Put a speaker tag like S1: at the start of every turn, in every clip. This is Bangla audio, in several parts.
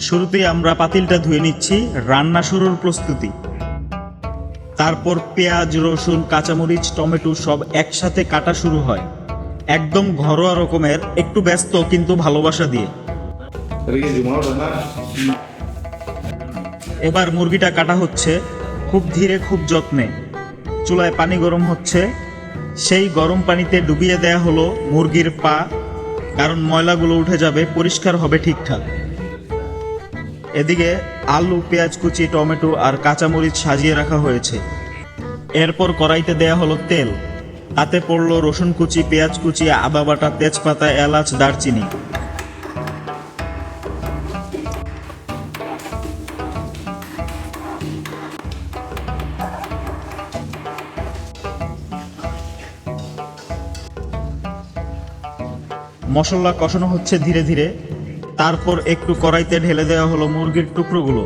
S1: শুরুতেই আমরা পাতিলটা ধুয়ে নিচ্ছি, রান্না শুরুর প্রস্তুতি। তারপর পেঁয়াজ, রসুন, কাঁচামরিচ, টমেটো সব একসাথে কাটা শুরু হয়। একদম ঘরোয়া রকমের, একটু ব্যস্ত কিন্তু ভালোবাসা দিয়ে. এবার মুরগিটা কাটা হচ্ছে খুব ধীরে, খুব যত্নে। চুলায় পানি গরম হচ্ছে। সেই গরম পানিতে ডুবিয়ে দেয়া হলো মুরগির পা, কারণ ময়লাগুলো উঠে যাবে, পরিষ্কার হবে ঠিকঠাক। এদিকে আলু, পেঁয়াজ, কুচি, টমেটো আর কাঁচামরিচ সাজিয়ে রাখা হয়েছে। এরপর কড়াইতে দেয়া হলো তেল। তাতে পড়ল রসুন কুচি, পেঁয়াজ কুচি, আদা বাটা, তেজপাতা, এলাচ, দারচিনি। মশলা কষানো হচ্ছে ধীরে ধীরে। তারপর একটু কড়াইতে ঢেলে দেওয়া হলো মুরগির টুকরোগুলো।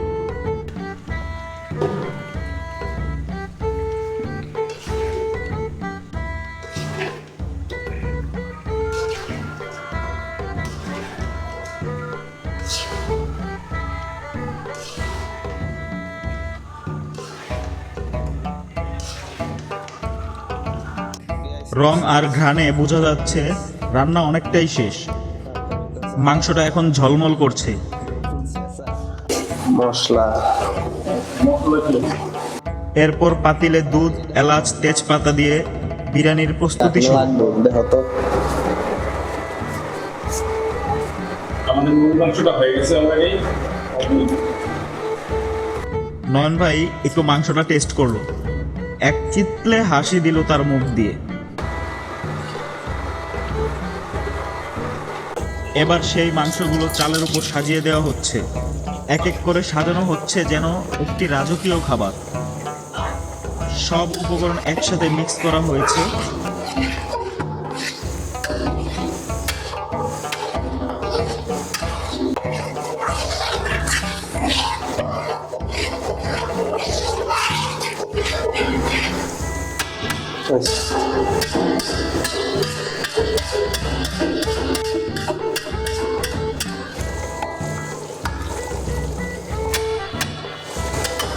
S1: রং আর ঘ্রাণে বোঝা যাচ্ছে রান্না অনেকটাই শেষ। মাংসটা এখন ঝলমল করছে।
S2: মশলা।
S1: এরপর পাতিলে দুধ এলাচ তেজপাতা দিয়ে বিরিয়ানির প্রস্তুতি শুরু।
S2: দেখো তো।
S3: আমাদের মূল মাংসটা হয়ে গেছে অলরেডি
S1: নয়ন ভাই একটু মাংসটা টেস্ট করল। এক চিতলে হাসি দিল তার মুখ দিয়ে। এবার সেই মাংসগুলো চালের উপর সাজিয়ে দেওয়া হচ্ছে। এক এক করে সাজানো হচ্ছে যেন একটি রাজকীয় খাবার। সব উপকরণ একসাথে মিক্স করা হয়েছে।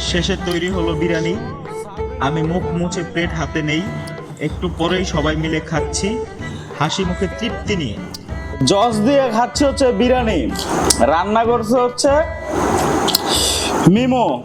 S1: শেষে তৈরি হলো বিরিয়ানি। আমি মুখ মুছে প্লেট হাতে নেই। একটু পরেই সবাই মিলে খাচ্ছি। হাসি মুখে তৃপ্তি নিয়ে।
S4: জস দিয়ে খাচ্ছে হচ্ছে বিরিয়ানি। রান্না করছে হচ্ছে মিমো।